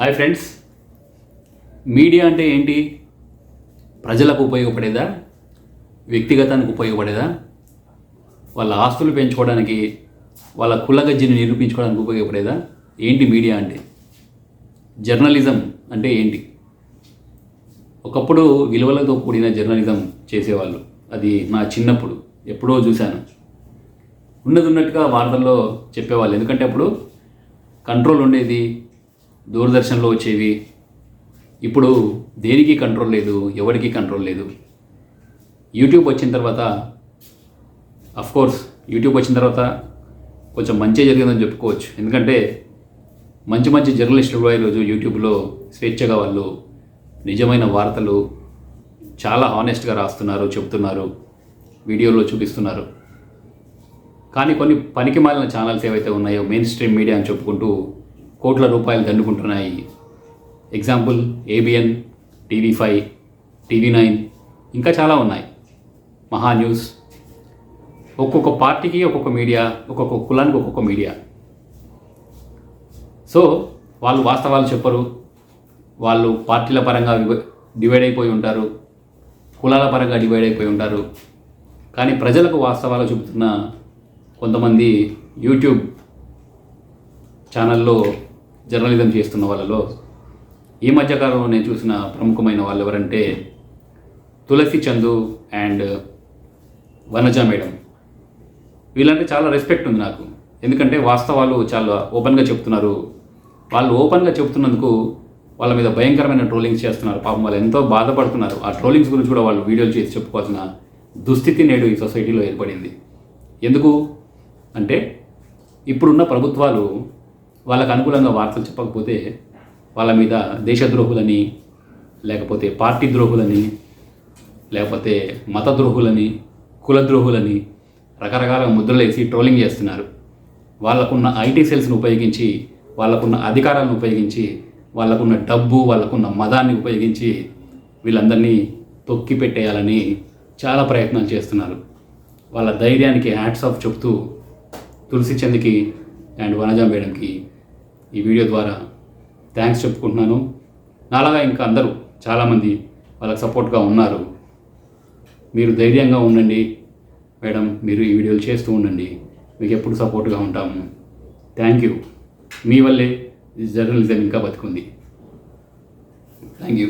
Hi friends. Media అంటే ఏంటి? ప్రజలకు ఉపయోగపడేదా? వ్యక్తిగతానికి ఉపయోగపడేదా? వాళ్ళ ఆస్తులు పెంచుకోవడానికి వాళ్ళ కులగజ్జిని నిరూపించుకోవడానికి ఉపయోగపడేదా? ఏంటి మీడియా అంటే? జర్నలిజం అంటే ఏంటి? ఒకప్పుడు విలువలతో కూడిన జర్నలిజం చేసేవాళ్ళు. అది నా చిన్నప్పుడు ఎప్పుడో చూశాను. ఉన్నది ఉన్నట్టుగా వార్తల్లో చెప్పేవాళ్ళు. ఎందుకంటే అప్పుడు కంట్రోల్ ఉండేది దూరదర్శన్లో వచ్చేవి. ఇప్పుడు దేనికి కంట్రోల్ లేదు? ఎవరికి కంట్రోల్ లేదు? యూట్యూబ్ వచ్చిన తర్వాత కోర్స్ యూట్యూబ్ వచ్చిన తర్వాత కొంచెం మంచి జరిగిందని చెప్పుకోవచ్చు. ఎందుకంటే మంచి మంచి జర్నలిస్టులు కూడా ఈరోజు యూట్యూబ్లో స్వేచ్ఛగా వాళ్ళు నిజమైన వార్తలు చాలా హానెస్ట్గా రాస్తున్నారు చెప్తున్నారు వీడియోలో చూపిస్తున్నారు. కానీ కొన్ని పనికి మాలిన ఛానల్స్ ఏవైతే ఉన్నాయో మెయిన్ స్ట్రీమ్ మీడియా అని చెప్పుకుంటూ కోట్ల రూపాయలు దండుకుంటున్నాయి. Example ABN TV five TV nine ఇంకా చాలా ఉన్నాయి. మహా న్యూస్. ఒక్కొక్క పార్టీకి ఒక్కొక్క మీడియా ఒక్కొక్క కులానికి ఒక్కొక్క మీడియా. సో వాళ్ళు వాస్తవాలు చెప్పరు. వాళ్ళు పార్టీల పరంగా డివైడ్ అయిపోయి ఉంటారు. కులాల పరంగా డివైడ్ అయిపోయి ఉంటారు. కానీ ప్రజలకు వాస్తవాలు చెబుతున్న కొంతమంది యూట్యూబ్ ఛానల్లో జర్నలిజం చేస్తున్న వాళ్ళలో ఈ మధ్యకాలంలో నేను చూసిన ప్రముఖమైన వాళ్ళు ఎవరంటే తులసి చందు అండ్ వనజ మేడం. వీళ్ళంటే చాలా రెస్పెక్ట్ ఉంది నాకు. ఎందుకంటే వాస్తవాలు చాలా ఓపెన్గా చెప్తున్నారు. వాళ్ళు ఓపెన్గా చెప్తున్నందుకు వాళ్ళ మీద భయంకరమైన ట్రోలింగ్స్ చేస్తున్నారు. పాపం వాళ్ళు ఎంతో బాధపడుతున్నారు. ఆ ట్రోలింగ్స్ గురించి కూడా వాళ్ళు వీడియోలు చేసి చెప్పుకోవాల్సిన దుస్థితి నేడు ఈ సొసైటీలో ఏర్పడింది. ఎందుకు? అంటే ఇప్పుడున్న ప్రభుత్వాలు వాళ్ళకు అనుకూలంగా వార్తలు చెప్పకపోతే వాళ్ళ మీద దేశద్రోహులని లేకపోతే పార్టీ ద్రోహులని లేకపోతే మత ద్రోహులని కులద్రోహులని రకరకాల ముద్రలు వేసి ట్రోలింగ్ చేస్తున్నారు. వాళ్ళకున్న ఐటీ సెల్స్ని ఉపయోగించి వాళ్ళకున్న అధికారాలను ఉపయోగించి వాళ్ళకున్న డబ్బు వాళ్ళకున్న మదాన్ని ఉపయోగించి వీళ్ళందరినీ తొక్కి పెట్టేయాలని చాలా ప్రయత్నాలు చేస్తున్నారు. వాళ్ళ ధైర్యానికి హ్యాట్స్ ఆఫ్ చెప్తూ తులసి చంద్కి అండ్ వనజా మేడంకి ఈ వీడియో ద్వారా థ్యాంక్స్ చెప్పుకుంటున్నాను. నాలాగా ఇంకా అందరూ చాలామంది వాళ్ళకి సపోర్ట్గా ఉన్నారు. మీరు ధైర్యంగా ఉండండి. మేడం మీరు ఈ వీడియోలు చేస్తూ ఉండండి. మీకు ఎప్పుడు సపోర్ట్గా ఉంటాము. Thank you. మీ వల్లే జర్నలిజం ఇంకా బతుకుంది. Thank you.